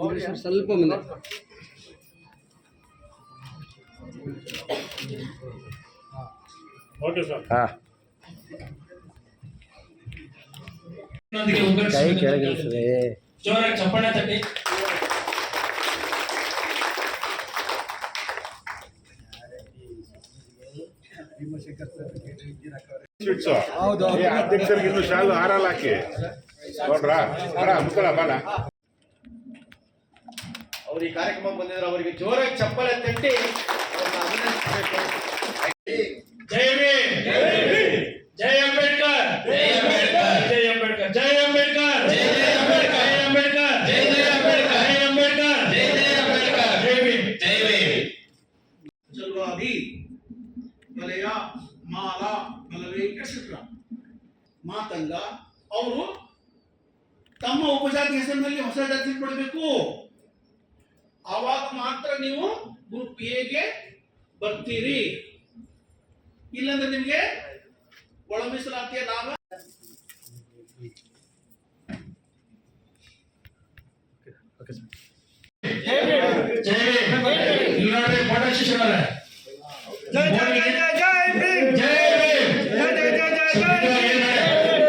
Oh, ಸ್ವಲ್ಪ ಮುಂದೆ ಕೈ ಕೆಳಗಿಳಿಸಿದೆ ಜೋರಾಗಿ ತಟ್ಟಿ. ಅಧ್ಯಕ್ಷರಿಗೆ ಇನ್ನು ಶಾಲು ಆರಲ್ಲಿ ಹಾಕಿ ನೋಡ್ರಾ? ಬರ ಮುಕ್ಕಳ ಬಾಲ ಅವ್ರು ಈ ಕಾರ್ಯಕ್ರಮ ಬಂದಿದ್ರು ಅವರಿಗೆ ಜೋರಾಗಿ ಚಪ್ಪಲೆ ತಟ್ಟಿ ಅಭಿನಂದಿಸಬೇಕು. ಜಯ ಭೀಮ್ ಕೊಳಮಿಸಲು ಅಂತೀಯ ಲಾಭ ಯುನೈಟೆಡ್ ಫೌಂಡೇಶನ್ ಅವರ ಜೈ ಜೈ ಜೈ ಜೈ ಭೀಮ್ ಜೈ ಭೀಮ್ ಜೈ ಜೈ ಜೈ ಜೈ ಜೈ ಭೀಮ್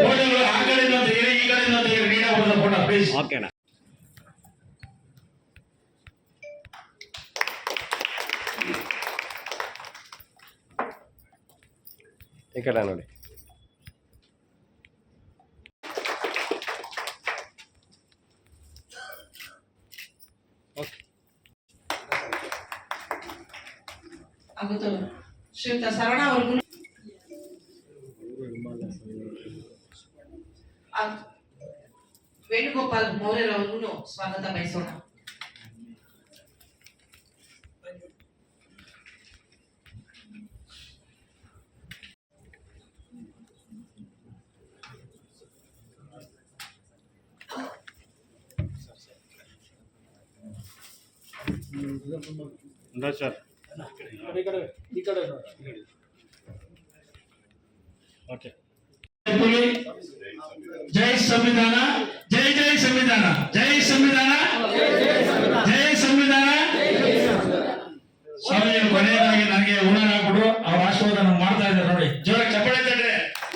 ಫೋಟೋ ಆ ಕಡೆ ಇಂದ ಇರಿ ಈ ಕಡೆ ಇಂದ ಇರಿ ನೀಡ ಒಂದು ಫೋಟೋ ಪ್ಲೀಸ್ ಓಕೆ ಅಣ್ಣ ಈ ಕಡೆ ನೋಡಿ આપણે રંગનું સ્વાગત આપે સૌ ಸರ್ ಓಕೆ ಜೈ ಸಂವಿಧಾನ ಜೈ ಸಂವಿಧಾನ. ಜೈ ಸಂವಿಧಾನ. ಜೈ ಸಂವಿಧಾನ. ಸ್ವಾಮಿ, ಕೊನೆಯದಾಗಿ ನನಗೆ ಉಣ್ಣ ಹಾಕ್ಬಿಟ್ಟು ಅವ್ರ ಆಶೀರ್ವಾದ ಮಾಡ್ತಾ ಇದ್ದಾರೆ ನೋಡಿ. ಜೋರ ಚಪ್ಪಾಳೆ ತಡ್ರಿ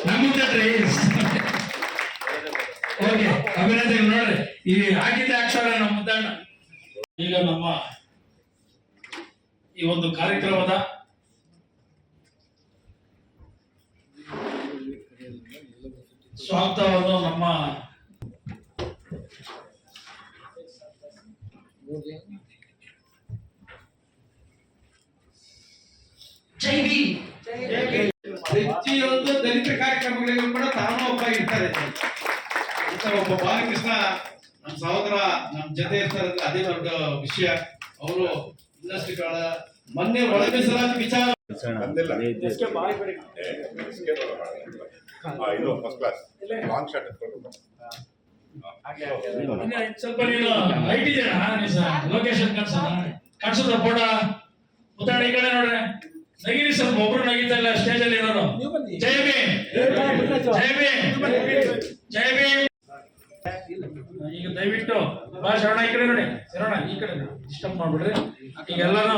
ನಮಗ್ ಓಕೆ ಅಭಿನಂದನೆ ನೋಡ್ರಿ. ಈ ಹಾಕಿದ್ದೆ ಅಕ್ಷರ ನಮ್ಮ ಈಗ ನಮ್ಮ ಈ ಒಂದು ಕಾರ್ಯಕ್ರಮದ ಸ್ವಾಗತವನ್ನು ನಮ್ಮ ಜೈ ಭೀಮ್ ಪ್ರತಿಯೊಂದು ದಲಿತ ಕಾರ್ಯಕ್ರಮಗಳಿಗೂ ಕೂಡ ತಾನು ಒಬ್ಬ ಇರ್ತಾರೆ. ಒಬ್ಬ ಬಾಲಕೃಷ್ಣ ನಮ್ಮ ಸಹೋದರ ನಮ್ಮ ಜೊತೆ ಇರ್ತಾರೆ ಅದೇ ದೊಡ್ಡ ವಿಷಯ. ಅವರು ಇನ್ನಷ್ಟು ಕಾಲ ಮೊನ್ನೆ ಒಳಗೆ ಸಲ ವಿಚಾರ ಇದು ಫಸ್ಟ್ ಕ್ಲಾಸ್ ಲಾಂಗ್ ಶಾಟ್ ಸ್ವಲ್ಪ ನೀನು ಹೈಟ್ ಇದೆಯಾ? ಲೊಕೇಶನ್ ಕಳ್ಸೋಣ ಕಳ್ಸೋದ ಫೋಟೋ ಮುದ್ದಾಡ ಈ ಕಡೆ ನೋಡ್ರೆ. ನಗಿರಿ ಸ್ವಲ್ಪ ಒಬ್ರು ನಗಿತಾ ಇಲ್ಲ ಸ್ಟೇಜ್ ಅಲ್ಲಿ ಇರೋರು. ಜಯ ಭೀಮ್. ಜಯ ಭೀಮ್. ಜೈ ಭೀಮ್. ಈಗ ದಯವಿಟ್ಟು ಬಾ ಶರಣ, ಈ ಕಡೆ ನೋಡಿ. ಶರಣ, ಈ ಕಡೆ ಡಿಸ್ಟರ್ಬ್ ಮಾಡ್ಬಿಡ್ರಿ. ಈಗ ಎಲ್ಲಾನು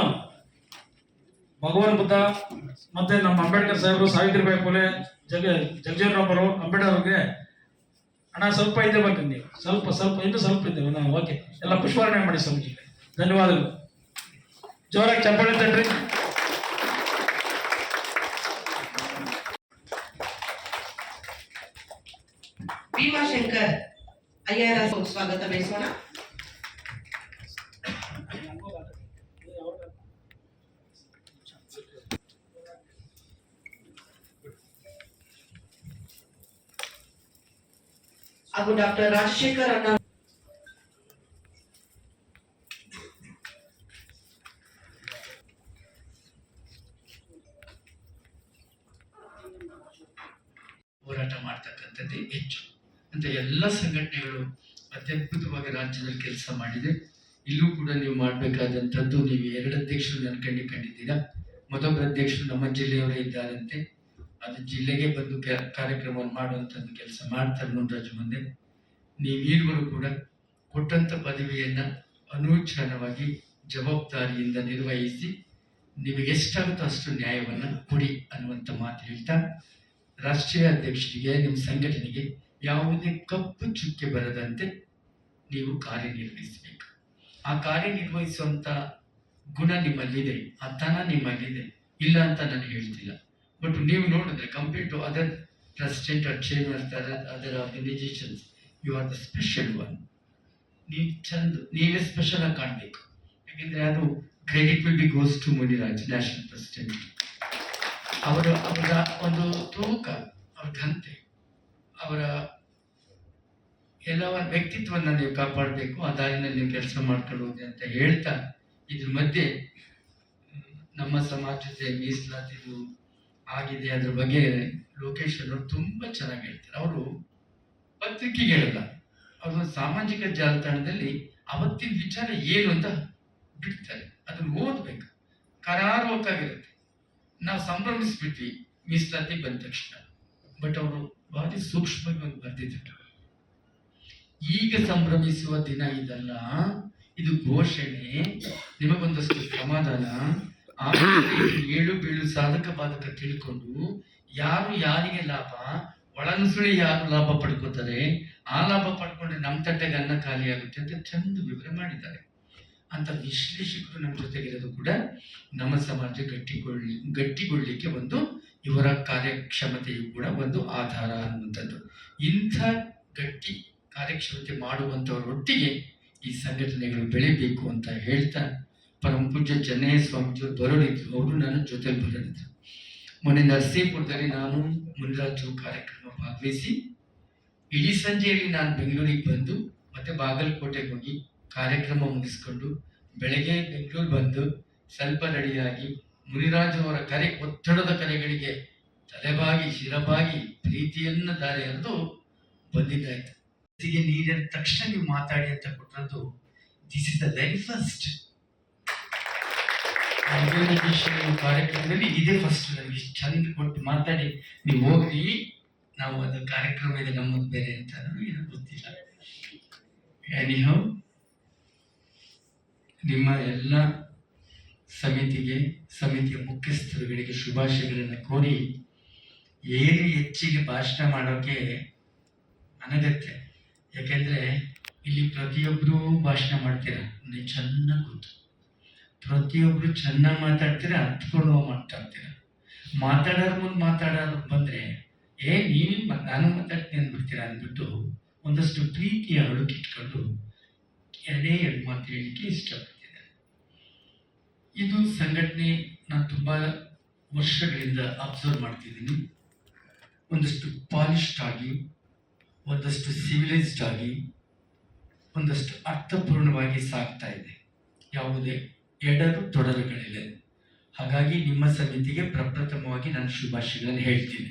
ಭಗವಾನ್ ಬುದ್ಧ ಮತ್ತೆ ನಮ್ಮ ಅಂಬೇಡ್ಕರ್ ಸಾಹೇಬರು, ಸಾವಿತ್ರಿಬಾಯಿ ಫುಲೆ ಜಗ ಜಗಜೀವನರಾಮರು ಅಂಬೇಡ್ಕರ್ ಅವ್ರಿಗೆ ಅಣ್ಣ ಸ್ವಲ್ಪ ಇದೆ ಬನ್ನಿ ನೀವು ಸ್ವಲ್ಪ ಸ್ವಲ್ಪ ಇನ್ನು ಸ್ವಲ್ಪ ಇದೆ ನಾವು ಓಕೆ ಎಲ್ಲ ಪುಷ್ಪಾರಣೆ ಮಾಡಿ ಸ್ವಾಮೀಜಿ ಧನ್ಯವಾದಗಳು ಜೋರಾಗಿ ಚಪ್ಪಾಳೆ ತಟ್ರಿ ಭೀಮಾಶಂಕರ್ ಅಯ್ಯರ ಸ್ವಾಗತ ಬಯಸೋಣ ಹಾಗೂ ಡಾಕ್ಟರ್ ರಾಜಶೇಖರ್ ಅಣ್ಣ ಹೋರಾಟ ಮಾಡ್ತಕ್ಕಂಥದ್ದೇ ಹೆಚ್ಚು. ಅಂತ ಎಲ್ಲ ಸಂಘಟನೆಗಳು ಅತ್ಯದ್ಭುತವಾಗಿ ರಾಜ್ಯದಲ್ಲಿ ಕೆಲಸ ಮಾಡಿದೆ. ಇಲ್ಲೂ ಕೂಡ ನೀವು ಮಾಡಬೇಕಾದಂಥದ್ದು ನೀವು ಎರಡು ಅಧ್ಯಕ್ಷರು ನನ್ನ ಕಂಡು ಕಂಡಿದ್ದೀರಾ? ಮತ್ತೊಬ್ಬರ ಅಧ್ಯಕ್ಷರು ನಮ್ಮ ಜಿಲ್ಲೆಯವರೇ ಇದ್ದಾರಂತೆ. ಅದು ಜಿಲ್ಲೆಗೆ ಬಂದು ಕಾರ್ಯಕ್ರಮವನ್ನು ಮಾಡುವಂಥದ್ದು ಕೆಲಸ ಮಾಡ್ತಾರೆ ಮುನ್ರಾಜು ಮುಂದೆ. ನೀವು ಈಗಲೂ ಕೂಡ ಕೊಟ್ಟಂಥ ಪದವಿಯನ್ನ ಅನೂಚ್ಛಾನವಾಗಿ ಜವಾಬ್ದಾರಿಯಿಂದ ನಿರ್ವಹಿಸಿ ನಿಮಗೆ ಎಷ್ಟಾಗುತ್ತೋ ಅಷ್ಟು ನ್ಯಾಯವನ್ನು ಕೊಡಿ ಅನ್ನುವಂಥ ಮಾತು ಹೇಳ್ತಾ, ರಾಷ್ಟ್ರೀಯ ಅಧ್ಯಕ್ಷರಿಗೆ, ನಿಮ್ಮ ಸಂಘಟನೆಗೆ ಯಾವುದೇ ಕಪ್ಪು ಚುಕ್ಕೆ ಬರದಂತೆ ನೀವು ಕಾರ್ಯನಿರ್ವಹಿಸಬೇಕು. ಆ ಕಾರ್ಯನಿರ್ವಹಿಸುವಂಥ ಗುಣ ನಿಮ್ಮಲ್ಲಿದೆ, ಆ ತನ ನಿಮ್ಮಲ್ಲಿದೆ, ಇಲ್ಲ ಅಂತ ನಾನು ಹೇಳ್ತಿಲ್ಲ. ಬಟ್ ನೀವು ನೋಡಿದ್ರೆ compare to other president or chairman other organisations you are the special one ನೀವು ಚಂದ ನೀವೇ ಸ್ಪೆಷಲ್ ಆಗಿ ಕಾಣಬೇಕು. ಯಾಕೆಂದ್ರೆ ಅದು credit will be goes to Muniraj national president ಅವರ ಅವರ ಒಂದು ತೂಕ, ಅವರ ಘನತೆ, ಅವರ ಎಲ್ಲವರ ವ್ಯಕ್ತಿತ್ವವನ್ನು ನೀವು ಕಾಪಾಡಬೇಕು, ಆ ದಾರಿನಲ್ಲಿ ನೀವು ಕೆಲಸ ಮಾಡ್ಕೊಂಡು ಹೋಗಿ ಅಂತ ಹೇಳ್ತಾ ಇದ್ರ ಮಧ್ಯೆ, ನಮ್ಮ ಸಮಾಜದ ಮೀಸಲಾತಿದು ಆಗಿದೆ ಅದ್ರ ಬಗ್ಗೆ ಲೋಕೇಶ್ ಅವರು ತುಂಬ ಚೆನ್ನಾಗಿ ಹೇಳ್ತಾರೆ. ಅವರು ಪತ್ರಿಕೆಗೆ ಹೇಳಲ್ಲ, ಅವರು ಸಾಮಾಜಿಕ ಜಾಲತಾಣದಲ್ಲಿ ಅವತ್ತಿನ ವಿಚಾರ ಏನು ಅಂತ ಬಿಡ್ತಾರೆ. ಅದನ್ನು ಓದ್ಬೇಕು. ಕರಾರುವಕ್ಕಾಗಿರುತ್ತೆ. ನಾವು ಸಂಭ್ರಮಿಸ್ಬಿಟ್ವಿ, ಮೀಸಲಾತಿ ಬಂದ ತಕ್ಷಣ. ಬಟ್ ಅವರು ಭಾರಿ ಸೂಕ್ಷ್ಮವಾಗಿ ಒಂದು ಈಗ ಸಂಭ್ರಮಿಸುವ ದಿನ ಇದಲ್ಲ. ಇದು ಘೋಷಣೆ. ನಿಮಗೊಂದಷ್ಟು ಸಮಾಧಾನ. ಏಳು ಬೀಳು ಸಾಧಕ ಬಾಧಕ ತಿಳ್ಕೊಂಡು ಯಾರು ಯಾರಿಗೆ ಲಾಭ, ಒಳನುಸುಳಿ ಯಾರು ಲಾಭ ಪಡ್ಕೋತಾರೆ ಆ ಲಾಭ ಪಡ್ಕೊಂಡ್ರೆ ನಮ್ಮ ತಟ್ಟೆಗೆ ಅನ್ನ ಖಾಲಿ ಆಗುತ್ತೆ ಅಂತ ಚಂದ ವಿವರ ಮಾಡಿದ್ದಾರೆ. ಅಂತ ವಿಶ್ಲೇಷಕರು ನಮ್ಮ ಜೊತೆಗಿರೋದು ಕೂಡ ನಮ್ಮ ಸಮಾಜ ಗಟ್ಟಿಗೊಳ್ಳಿ, ಗಟ್ಟಿಗೊಳ್ಳಿಕ್ಕೆ ಒಂದು ಇವರ ಕಾರ್ಯಕ್ಷಮತೆಯು ಕೂಡ ಒಂದು ಆಧಾರ ಅನ್ನುವಂಥದ್ದು. ಇಂಥ ಗಟ್ಟಿ ಕಾರ್ಯಕ್ಷಮತೆ ಮಾಡುವಂಥವರೊಟ್ಟಿಗೆ ಈ ಸಂಘಟನೆಗಳು ಬೆಳಿಬೇಕು ಅಂತ ಹೇಳ್ತಾ ಪರಮ ಪೂಜ್ಯ ಚೆನ್ನಯ್ಯ ಸ್ವಾಮೀಜಿಯವರು ಬರೋರಿದ್ರು ಅವರು ನನ್ನ ಜೊತೆಲಿ ಬರೋರಿದ್ರು ಮೊನ್ನೆ ನರಸೀಪುರದಲ್ಲಿ ನಾನು ಮುನಿರಾಜು ಕಾರ್ಯಕ್ರಮ ಭಾಗವಹಿಸಿ, ಇಡೀ ಸಂಜೆಯಲ್ಲಿ ನಾನು ಬೆಂಗಳೂರಿಗೆ ಬಂದು, ಮತ್ತೆ ಬಾಗಲಕೋಟೆಗೆ ಹೋಗಿ ಕಾರ್ಯಕ್ರಮ ಮುಗಿಸ್ಕೊಂಡು ಬೆಳಗ್ಗೆ ಬೆಂಗಳೂರು ಬಂದು ಸ್ವಲ್ಪ ರೆಡಿಯಾಗಿ ಮುನಿರಾಜು ಅವರ ಕರೆ, ಒತ್ತಡದ ಕರೆಗಳಿಗೆ ತಲೆಬಾಗಿ, ಶಿರಬಾಗಿ ಪ್ರೀತಿಯನ್ನು ದಾರಿ ಎಂದು ಬಂದಿದ್ದಾಯ್ತು. ನೀರಿನ ತಕ್ಷಣ ನೀವು ಮಾತಾಡಿ ಅಂತ ಕೊಟ್ಟದ್ದು this is the very first ಕಾರ್ಯಕ್ರಮದಲ್ಲಿ ಇದೇ ಫಸ್ಟ್ ನಾವು ಇಷ್ಟು ಚಂದ ಕೊಟ್ಟು ಮಾತಾಡಿ, ನೀವು ಹೋಗ್ರಿ, ನಾವು ಅದು ಕಾರ್ಯಕ್ರಮ ಇದೆ ನಮ್ಮದು ಬೇರೆ ಅಂತ ಏನೋ ಗೊತ್ತಿಲ್ಲ. ಎನಿಹೌ ನಿಮ್ಮ ಎಲ್ಲ ಸಮಿತಿಗೆ, ಸಮಿತಿಯ ಮುಖ್ಯಸ್ಥರುಗಳಿಗೆ ಶುಭಾಶಯಗಳನ್ನು ಕೋರಿ ಏನು ಹೆಚ್ಚಿಗೆ ಭಾಷಣ ಮಾಡೋಕೆ ಅನಗತ್ಯ. ಯಾಕೆಂದರೆ ಇಲ್ಲಿ ಪ್ರತಿಯೊಬ್ಬರೂ ಭಾಷಣ ಮಾಡ್ತೀರ. ನನಗೆ ಚೆನ್ನಾಗಿ ಗೊತ್ತು. ಪ್ರತಿಯೊಬ್ಬರು ಚೆನ್ನಾಗಿ ಮಾತಾಡ್ತೀರ ಹತ್ಕೊಂಡು ಮಾತಾಡ್ತೀರ. ಮಾತಾಡೋರ್ ಮುಂದೆ ಮಾತಾಡೋರು ಬಂದ್ರೆ, ಏ ನೀನು ನಾನು ಮಾತಾಡ್ತೀನಿ ಅಂದ್ಬಿಡ್ತೀರ? ಅಂದ್ಬಿಟ್ಟು ಒಂದಷ್ಟು ಪ್ರೀತಿಯ ಅಳುಕಿಟ್ಕೊಂಡು ಎರಡೇ ಎರಡು ಮಾತು ಹೇಳಲಿಕ್ಕೆ ಇಷ್ಟಪಡ್ತಿದ್ದೆ ಇದು ಸಂಘಟನೆ ನಾನು ತುಂಬ ವರ್ಷಗಳಿಂದ ಅಬ್ಸರ್ವ್ ಮಾಡ್ತಿದ್ದೀನಿ. ಒಂದಷ್ಟು ಪಾಲಿಶ್ಡ್ ಆಗಿ, ಒಂದಷ್ಟು ಸಿವಿಲೈಸ್ಡ್ ಆಗಿ, ಒಂದಷ್ಟು ಅರ್ಥಪೂರ್ಣವಾಗಿ ಸಾಗ್ತಾ ಇದೆ. ಯಾವುದೇ ಎಡರು ತೊಡಲುಗಳಿದೆ ಹಾಗಾಗಿ ನಿಮ್ಮ ಸಮಿತಿಗೆ ಪ್ರಪ್ರಥಮವಾಗಿ ನಾನು ಶುಭಾಶಯಗಳನ್ನು ಹೇಳ್ತೀನಿ.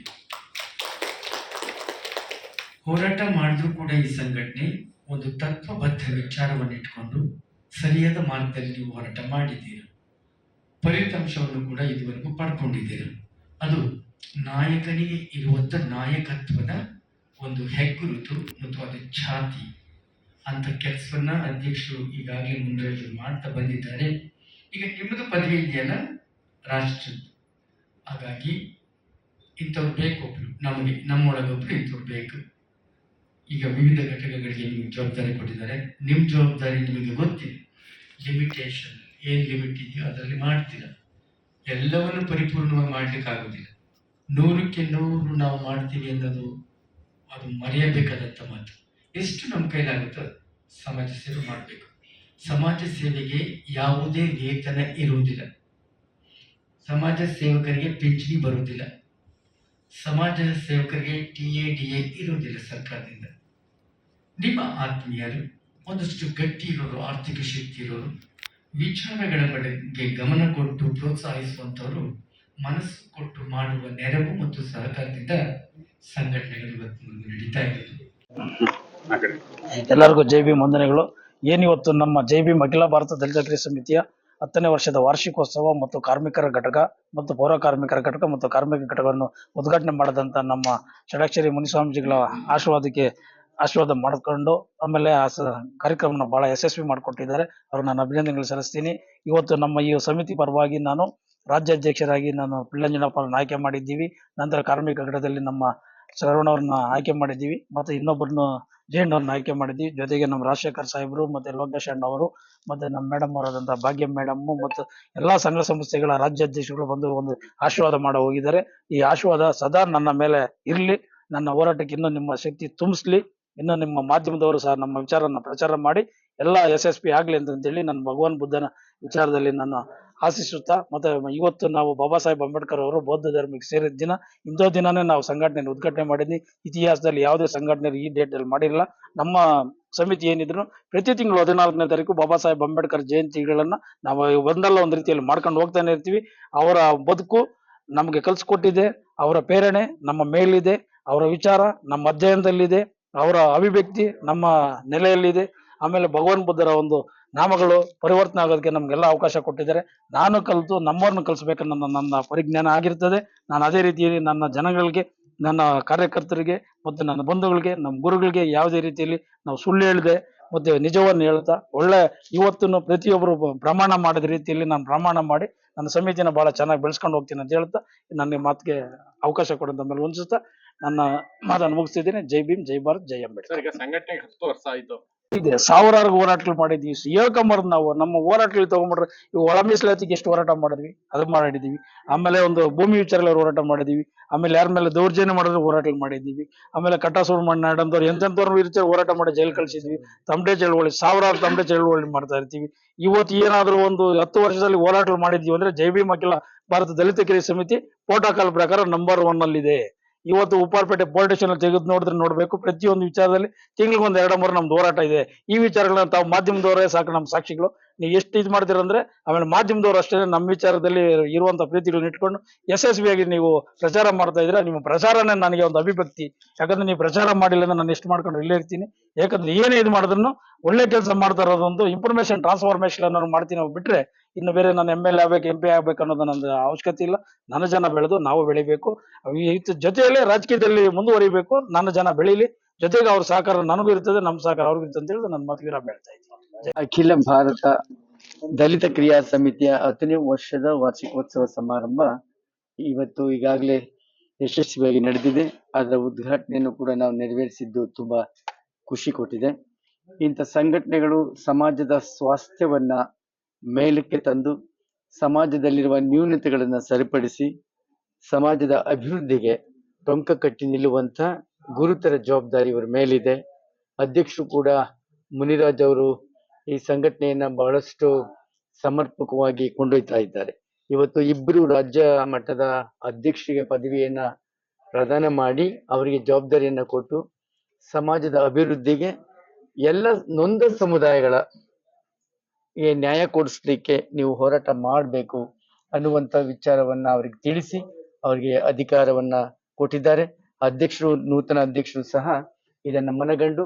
ಹೋರಾಟ ಮಾಡಿದ್ರೂ ಕೂಡ ಈ ಸಂಘಟನೆ ಒಂದು ತತ್ವಬದ್ಧ ವಿಚಾರವನ್ನು ಇಟ್ಕೊಂಡು ಸರಿಯಾದ ಮಾರ್ಗದಲ್ಲಿ ನೀವು ಹೋರಾಟ ಮಾಡಿದ್ದೀರ? ಫಲಿತಾಂಶವನ್ನು ಕೂಡ ಇದುವರೆಗೂ ಪಡ್ಕೊಂಡಿದ್ದೀರ? ಅದು ನಾಯಕನಿಗೆ ಇರುವಂಥ ನಾಯಕತ್ವದ ಒಂದು ಹೆಗ್ಗುರುತು ಮತ್ತು ಅದು ಛಾತಿ ಅಂತ ಕೆಲಸವನ್ನ ಅಧ್ಯಕ್ಷರು ಈಗಾಗಲೇ ಮುಂದುವರೆದು ಮಾಡ್ತಾ ಬಂದಿದ್ದಾರೆ. ಈಗ ನಿಮ್ಮದು ಪದವಿ ಇದೆಯಲ್ಲ? ರಾಷ್ಟ್ರದ ಹಾಗಾಗಿ ಇಂಥವ್ರು ಬೇಕೊಬ್ರು ನಮಗೆ ನಮ್ಮೊಳಗೊಬ್ರು ಇಂಥವ್ರು ಬೇಕು. ಈಗ ವಿವಿಧ ಘಟಕಗಳಿಗೆ ನಿಮಗೆ ಜವಾಬ್ದಾರಿ ಕೊಟ್ಟಿದ್ದಾರೆ. ನಿಮ್ಮ ಜವಾಬ್ದಾರಿ ನಿಮಗೆ ಗೊತ್ತಿದೆ. ಲಿಮಿಟೇಷನ್ ಏನು ಲಿಮಿಟ್ ಇದೆಯೋ ಅದರಲ್ಲಿ ಮಾಡ್ತೀರಾ? ಎಲ್ಲವನ್ನು ಪರಿಪೂರ್ಣವಾಗಿ ಮಾಡ್ಲಿಕ್ಕೆ ಆಗೋದಿಲ್ಲ ನೂರಕ್ಕೆ ನೂರು ನಾವು ಮಾಡ್ತೀವಿ ಅನ್ನೋದು ಅದು ಮರೆಯಬೇಕಾದಂಥ ಮಾತು. ಎಷ್ಟು ನಮ್ಮ ಕೈಲಾಗುತ್ತೋ ಸಮಾಜ ಸೇವೆ ಮಾಡಬೇಕು. ಸಮಾಜ ಸೇವೆಗೆ ಯಾವುದೇ ವೇತನ ಇರುವುದಿಲ್ಲ. ಸಮಾಜ ಸೇವಕರಿಗೆ ಪಿಂಚಣಿ ಬರುವುದಿಲ್ಲ. ಸಮಾಜ ಸೇವಕರಿಗೆ ಟಿ ಎ, ಡಿ ಎ ಇರುವುದಿಲ್ಲ ಸರ್ಕಾರದಿಂದ. ನಿಮ್ಮ ಆತ್ಮೀಯರು, ಒಂದಷ್ಟು ಗಟ್ಟಿ ಇರೋರು ಆರ್ಥಿಕ ಶಕ್ತಿ ಇರೋರು ವಿಚಾರಗಳ ಬಗ್ಗೆ ಗಮನ ಕೊಟ್ಟು ಪ್ರೋತ್ಸಾಹಿಸುವಂಥವರು, ಮನಸ್ಸು ಕೊಟ್ಟು ಮಾಡುವ ನೆರವು ಮತ್ತು ಸಹಕಾರದಿಂದ ಸಂಘಟನೆಗಳು ಇವತ್ತು ನಡೀತಾ ಇರೋದು ಎಲ್ಲರಿಗೂ ಜೈ ಬಿ ವಂದನೆಗಳು. ಏನಿವತ್ತು ನಮ್ಮ ಜೈ ಬಿ ಅಖಿಲ ಭಾರತ ದಲಿತ ಸಮಿತಿಯ ಹತ್ತನೇ ವರ್ಷದ ವಾರ್ಷಿಕೋತ್ಸವ ಮತ್ತು ಕಾರ್ಮಿಕರ ಘಟಕ ಮತ್ತು ಪೌರ ಕಾರ್ಮಿಕರ ಘಟಕ ಮತ್ತು ಕಾರ್ಮಿಕ ಘಟಕವನ್ನು ಉದ್ಘಾಟನೆ ಮಾಡಿದಂಥ ನಮ್ಮ ಷಡಾಕ್ಷರಿ ಮುನಿಸ್ವಾಮೀಜಿಗಳ ಆಶೀರ್ವಾದಕ್ಕೆ ಆಶೀರ್ವಾದ ಮಾಡಿಕೊಂಡು ಆಮೇಲೆ ಆ ಕಾರ್ಯಕ್ರಮನ ಬಹಳ ಯಶಸ್ವಿ ಮಾಡಿಕೊಟ್ಟಿದ್ದಾರೆ. ಅವ್ರು ನಾನು ಅಭಿನಂದನೆಗಳು ಸಲ್ಲಿಸ್ತೀನಿ. ಇವತ್ತು ನಮ್ಮ ಈ ಸಮಿತಿ ಪರವಾಗಿ ನಾನು ರಾಜ್ಯಾಧ್ಯಕ್ಷರಾಗಿ ನಾನು ಪಿಳ್ಳಂಜನಪ್ಪನ ಆಯ್ಕೆ ಮಾಡಿದ್ದೀವಿ. ನಂತರ ಕಾರ್ಮಿಕ ಘಟಕದಲ್ಲಿ ನಮ್ಮ ಶರವಣವ್ರನ್ನ ಆಯ್ಕೆ ಮಾಡಿದ್ದೀವಿ. ಮತ್ತೆ ಇನ್ನೊಬ್ಬರನ್ನ ಅವ್ರನ್ನ ಆಯ್ಕೆ ಮಾಡಿದ್ವಿ. ಜೊತೆಗೆ ನಮ್ಮ ರಾಜಶೇಖರ್ ಸಾಹೇಬರು ಮತ್ತೆ ಲೋಕೇಶ್ ಅಣ್ಣ ಅವರು ಮತ್ತೆ ನಮ್ಮ ಮೇಡಮ್ ಅವರಾದಂತಹ ಭಾಗ್ಯ ಮೇಡಮ್ ಮತ್ತು ಎಲ್ಲಾ ಸಂಘ ಸಂಸ್ಥೆಗಳ ರಾಜ್ಯಾಧ್ಯಕ್ಷರು ಬಂದು ಒಂದು ಆಶೀರ್ವಾದ ಮಾಡ ಹೋಗಿದ್ದಾರೆ. ಈ ಆಶೀರ್ವಾದ ಸದಾ ನನ್ನ ಮೇಲೆ ಇರಲಿ. ನನ್ನ ಹೋರಾಟಕ್ಕೆ ಇನ್ನೂ ನಿಮ್ಮ ಶಕ್ತಿ ತುಂಬಿಸ್ಲಿ. ಇನ್ನು ನಿಮ್ಮ ಮಾಧ್ಯಮದವರು ಸಹ ನಮ್ಮ ವಿಚಾರನ ಪ್ರಚಾರ ಮಾಡಿ. ಎಲ್ಲ ಯಶಸ್ವಿ ಆಗ್ಲಿ ಅಂತೇಳಿ ನನ್ನ ಭಗವಾನ್ ಬುದ್ಧನ ವಿಚಾರದಲ್ಲಿ ನಾನು ಆಶಿಸುತ್ತಾ, ಮತ್ತೆ ಇವತ್ತು ನಾವು ಬಾಬಾ ಸಾಹೇಬ್ ಅಂಬೇಡ್ಕರ್ ಅವರು ಬೌದ್ಧ ಧರ್ಮಕ್ಕೆ ಸೇರಿದ ದಿನ ಇಂಥ ದಿನನೇ ನಾವು ಸಂಘಟನೆ ಉದ್ಘಾಟನೆ ಮಾಡಿದ್ವಿ. ಇತಿಹಾಸದಲ್ಲಿ ಯಾವುದೇ ಸಂಘಟನೆ ಈ ಡೇಟ್ ಅಲ್ಲಿ ಮಾಡಿರಲಿಲ್ಲ ನಮ್ಮ ಸಮಿತಿ ಏನಿದ್ರು, ಪ್ರತಿ ತಿಂಗಳು ಹದಿನಾಲ್ಕನೇ ತಾರೀಕು ಬಾಬಾ ಸಾಹೇಬ್ ಅಂಬೇಡ್ಕರ್ ಜಯಂತಿಗಳನ್ನ ನಾವು ಒಂದಲ್ಲ ಒಂದು ರೀತಿಯಲ್ಲಿ ಮಾಡ್ಕೊಂಡು ಹೋಗ್ತಾನೆ ಇರ್ತೀವಿ. ಅವರ ಬದುಕು ನಮಗೆ ಕಲ್ಸ್ಕೊಟ್ಟಿದೆ. ಅವರ ಪ್ರೇರಣೆ ನಮ್ಮ ಮೇಲಿದೆ. ಅವರ ವಿಚಾರ ನಮ್ಮ ಅಧ್ಯಯನದಲ್ಲಿದೆ. ಅವರ ಅಭಿವ್ಯಕ್ತಿ ನಮ್ಮ ನೆಲೆಯಲ್ಲಿದೆ. ಆಮೇಲೆ ಭಗವಾನ್ ಬುದ್ಧರ ಒಂದು ನಾಮಗಳು ಪರಿವರ್ತನೆ ಆಗೋದಕ್ಕೆ ನಮ್ಗೆಲ್ಲ ಅವಕಾಶ ಕೊಟ್ಟಿದ್ದಾರೆ. ನಾನು ಕಲಿತು ನಮ್ಮವ್ರನ್ನ ಕಲಿಸ್ಬೇಕನ್ನೋ ನನ್ನ ಪರಿಜ್ಞಾನ ಆಗಿರ್ತದೆ. ನಾನು ಅದೇ ರೀತಿಯಲ್ಲಿ ನನ್ನ ಜನಗಳಿಗೆ, ನನ್ನ ಕಾರ್ಯಕರ್ತರಿಗೆ ಮತ್ತು ನನ್ನ ಬಂಧುಗಳಿಗೆ, ನಮ್ಮ ಗುರುಗಳಿಗೆ ಯಾವುದೇ ರೀತಿಯಲ್ಲಿ ನಾವು ಸುಳ್ಳು ಹೇಳಿದೆ ಮತ್ತೆ ನಿಜವನ್ನು ಹೇಳ್ತಾ ಒಳ್ಳೆ ಇವತ್ತನ್ನು ಪ್ರತಿಯೊಬ್ಬರು ಪ್ರಮಾಣ ಮಾಡಿದ ರೀತಿಯಲ್ಲಿ ನಾನು ಪ್ರಮಾಣ ಮಾಡಿ ನನ್ನ ಸಮಿತಿನ ಬಹಳ ಚೆನ್ನಾಗಿ ಬೆಳೆಸ್ಕೊಂಡು ಹೋಗ್ತೀನಿ ಅಂತ ಹೇಳ್ತಾ ನನ್ನ ಮಾತಿಗೆ ಅವಕಾಶ ಕೊಡೋದ ಮೇಲೆ ವಂದಿಸ್ತಾ ನನ್ನ ಮಾತನ್ನು ಮುಗಿಸ್ತಿದ್ದೀನಿ. ಜೈ ಭೀಮ್, ಜೈ ಭಾರತ್, ಜೈ ಅಂಬೇಡ್ಕರ್. ಈಗ ಸಂಘಟನೆಗೆ ಹತ್ತು ವರ್ಷ ಆಯ್ತು. ಇದೆ. ಸಾವಿರಾರು ಹೋರಾಟಗಳು ಮಾಡಿದ್ವಿ. ಹೇಳ್ಕೊಂಬಾರ್ದು ನಾವು. ನಮ್ಮ ಹೋರಾಟಗಳು ತಗೊಂಡ್ಬಿಟ್ರೆ ಇವು ಒಳ ಮೀಸಲಾತಿಗೆ ಎಷ್ಟು ಹೋರಾಟ ಮಾಡಿದ್ವಿ? ಅದು ಮಾಡಿದೀವಿ ಆಮೇಲೆ ಒಂದು ಭೂಮಿ ವಿಚಾರಗಳಲ್ಲಿ ಹೋರಾಟ ಮಾಡಿದೀವಿ ಆಮೇಲೆ ಯಾರ ಮೇಲೆ ದೌರ್ಜನ್ಯ ಮಾಡಿದ್ರೆ ಹೋರಾಟಗಳು ಮಾಡಿದೀವಿ ಆಮೇಲೆ ಕಟ್ಟ ಸುಬ್ರಹ್ಮಣ್ಯ ನಾಡಂದವ್ರು ಎಂತೆಂಥವ್ರ ವಿರುದ್ಧ ಹೋರಾಟ ಮಾಡಿ ಜೈಲ್ ಕಳಿಸಿದ್ವಿ. ತಮಟೆ ಚಳುವಳಿ, ಸಾವಿರಾರು ತಮಟೆ ಚಳುವಳಿ ಮಾಡ್ತಾ ಇರ್ತೀವಿ. ಇವತ್ತು ಏನಾದರೂ ಒಂದು ಹತ್ತು ವರ್ಷದಲ್ಲಿ ಹೋರಾಟಗಳು ಮಾಡಿದ್ವಿ ಅಂದ್ರೆ ಜೈ ಭೀಮ್ ಭಾರತ ದಲಿತ ಕಿರಿಯ ಸಮಿತಿ ಪ್ರೋಟೋಕಾಲ್ ಪ್ರಕಾರ ನಂಬರ್ ಒನ್ ಅಲ್ಲಿ ಇದೆ ಇವತ್ತು ಉಪ್ಪಾರಪೇಟೆ ಪೊಲೀಸ್ ಸ್ಟೇಷನ್ ತೆಗೆದು ನೋಡಿದ್ರೆ ನೋಡಬೇಕು. ಪ್ರತಿಯೊಂದು ವಿಚಾರದಲ್ಲಿ ತಿಂಗಳಿಗೆ ಒಂದು ಎರಡು ಮೂರು ನಮ್ದು ಹೋರಾಟ ಇದೆ. ಈ ವಿಚಾರಗಳನ್ನ ತಾವು ಮಾಧ್ಯಮದವರೇ ಸಾಕು ನಮ್ಮ ಸಾಕ್ಷಿಗಳು. ನೀವು ಎಷ್ಟು ಇದು ಮಾಡ್ತೀರಂದ್ರೆ ಆಮೇಲೆ ಮಾಧ್ಯಮದವರು ಅಷ್ಟೇ ನಮ್ಮ ವಿಚಾರದಲ್ಲಿ ಇರುವಂತ ಪ್ರೀತಿಗಳನ್ನ ಇಟ್ಕೊಂಡು ಯಶಸ್ವಿಯಾಗಿ ನೀವು ಪ್ರಚಾರ ಮಾಡ್ತಾ ಇದ್ರೆ ನಿಮ್ಮ ಪ್ರಚಾರನೇ ನನಗೆ ಒಂದು ಅಭಿವ್ಯಕ್ತಿ. ಯಾಕಂದ್ರೆ ನೀವು ಪ್ರಚಾರ ಮಾಡಿಲ್ಲ ಅಂದ್ರೆ ನಾನು ಎಷ್ಟು ಮಾಡ್ಕೊಂಡು ಇಲ್ಲೇ ಇರ್ತೀನಿ. ಯಾಕಂದ್ರೆ ಏನೇ ಇದು ಮಾಡಿದ್ರು ಒಳ್ಳೆ ಕೆಲಸ ಮಾಡ್ತಾ ಇರೋದೊಂದು ಇನ್ಫಾರ್ಮೇಶನ್ ಟ್ರಾನ್ಸ್ಫಾರ್ಮೇಶನ್ ಅನ್ನೋದು ಮಾಡ್ತೀನಿ ನಾವು ಬಿಟ್ರೆ ಇನ್ನು ಬೇರೆ ನಾನು ಎಂ ಎಲ್ ಎ ಆಗ್ಬೇಕು ಎಂ ಪಿ ಆಗ್ಬೇಕು ಅನ್ನೋದು ನನ್ನ ಅವಶ್ಯಕತೆ ಇಲ್ಲ. ನನ್ನ ಜನ ಬೆಳೆದು ನಾವು ಬೆಳಿಬೇಕು. ಜೊತೆಯಲ್ಲೇ ರಾಜಕೀಯದಲ್ಲಿ ಮುಂದುವರಿಬೇಕು. ನನ್ನ ಜನ ಬೆಳೀಲಿ. ಜೊತೆಗೆ ಅವ್ರ ಸಹಕಾರ ನನಗೂ ಇರ್ತದೆ ನಮ್ಮ ಸಹಕಾರ ಅವ್ರಿಗೂ ಇರ್ತದೆ ಅಂತ ಹೇಳಿ ನನ್ನ ಮಾತು ವಿರಾಮ ಹೇಳ್ತಾ ಇದ್ದೀನಿ. ಅಖಿಲ ಭಾರತ ದಲಿತ ಕ್ರಿಯಾ ಸಮಿತಿಯ ಹತ್ತನೇ ವರ್ಷದ ವಾರ್ಷಿಕೋತ್ಸವ ಸಮಾರಂಭ ಇವತ್ತು ಈಗಾಗಲೇ ಯಶಸ್ವಿಯಾಗಿ ನಡೆದಿದೆ. ಅದರ ಉದ್ಘಾಟನೆಯನ್ನು ಕೂಡ ನಾವು ನೆರವೇರಿಸಿದ್ದು ತುಂಬಾ ಖುಷಿ ಕೊಟ್ಟಿದೆ. ಇಂಥ ಸಂಘಟನೆಗಳು ಸಮಾಜದ ಸ್ವಾಸ್ಥ್ಯವನ್ನ ಮೇಲಕ್ಕೆ ತಂದು, ಸಮಾಜದಲ್ಲಿರುವ ನ್ಯೂನತೆಗಳನ್ನು ಸರಿಪಡಿಸಿ, ಸಮಾಜದ ಅಭಿವೃದ್ಧಿಗೆ ಟೊಂಕ ಕಟ್ಟಿ ನಿಲ್ಲುವಂತ ಗುರುತರ ಜವಾಬ್ದಾರಿ ಇವರ ಮೇಲಿದೆ. ಅಧ್ಯಕ್ಷರು ಕೂಡ ಮುನಿರಾಜ್ ಅವರು ಈ ಸಂಘಟನೆಯನ್ನ ಬಹಳಷ್ಟು ಸಮರ್ಪಕವಾಗಿ ಕೊಂಡೊಯ್ತಾ ಇದ್ದಾರೆ. ಇವತ್ತು ಇಬ್ಬರು ರಾಜ್ಯ ಮಟ್ಟದ ಅಧ್ಯಕ್ಷರಿಗೆ ಪದವಿಯನ್ನ ಪ್ರದಾನ ಮಾಡಿ ಅವರಿಗೆ ಜವಾಬ್ದಾರಿಯನ್ನ ಕೊಟ್ಟು ಸಮಾಜದ ಅಭಿವೃದ್ಧಿಗೆ ಎಲ್ಲ ನೊಂದ ಸಮುದಾಯಗಳ ನ್ಯಾಯ ಕೊಡಿಸ್ಲಿಕ್ಕೆ ನೀವು ಹೋರಾಟ ಮಾಡಬೇಕು ಅನ್ನುವಂತ ವಿಚಾರವನ್ನ ಅವ್ರಿಗೆ ತಿಳಿಸಿ ಅವರಿಗೆ ಅಧಿಕಾರವನ್ನ ಕೊಟ್ಟಿದ್ದಾರೆ. ಅಧ್ಯಕ್ಷರು, ನೂತನ ಅಧ್ಯಕ್ಷರು ಸಹ ಇದನ್ನು ಮನಗಂಡು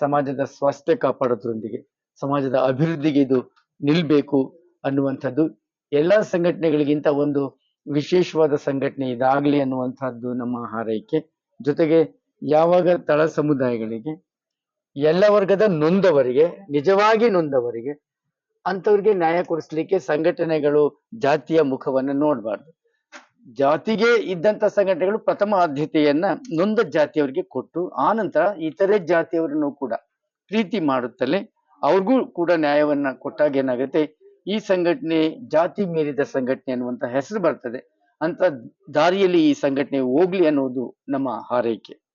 ಸಮಾಜದ ಸ್ವಾಸ್ಥ್ಯ ಕಾಪಾಡೋದ್ರೊಂದಿಗೆ ಸಮಾಜದ ಅಭಿವೃದ್ಧಿಗೆ ಇದು ನಿಲ್ಬೇಕು ಅನ್ನುವಂಥದ್ದು. ಎಲ್ಲ ಸಂಘಟನೆಗಳಿಗಿಂತ ಒಂದು ವಿಶೇಷವಾದ ಸಂಘಟನೆ ಇದಾಗಲಿ ಅನ್ನುವಂಥದ್ದು ನಮ್ಮ ಹಾರೈಕೆ. ಜೊತೆಗೆ ಯಾವಾಗ ತಳ ಸಮುದಾಯಗಳಿಗೆ, ಎಲ್ಲ ವರ್ಗದ ನೊಂದವರಿಗೆ, ನಿಜವಾಗಿ ನೊಂದವರಿಗೆ ಅಂಥವ್ರಿಗೆ ನ್ಯಾಯ ಕೊಡಿಸ್ಲಿಕ್ಕೆ ಸಂಘಟನೆಗಳು ಜಾತಿಯ ಮುಖವನ್ನು ನೋಡಬಾರ್ದು. ಜಾತಿಗೆ ಇದ್ದಂತ ಸಂಘಟನೆಗಳು ಪ್ರಥಮ ಆದ್ಯತೆಯನ್ನ ನೊಂದ ಜಾತಿಯವರಿಗೆ ಕೊಟ್ಟು ಆನಂತರ ಇತರೆ ಜಾತಿಯವರನ್ನು ಕೂಡ ಪ್ರೀತಿ ಮಾಡುತ್ತಲೇ ಅವ್ರಿಗೂ ಕೂಡ ನ್ಯಾಯವನ್ನ ಕೊಟ್ಟಾಗ ಏನಾಗುತ್ತೆ? ಈ ಸಂಘಟನೆ ಜಾತಿ ಮೀರಿದ ಸಂಘಟನೆ ಅನ್ನುವಂತ ಹೆಸರು ಬರ್ತದೆ. ಅಂತ ದಾರಿಯಲ್ಲಿ ಈ ಸಂಘಟನೆ ಹೋಗ್ಲಿ ಅನ್ನೋದು ನಮ್ಮ ಹಾರೈಕೆ.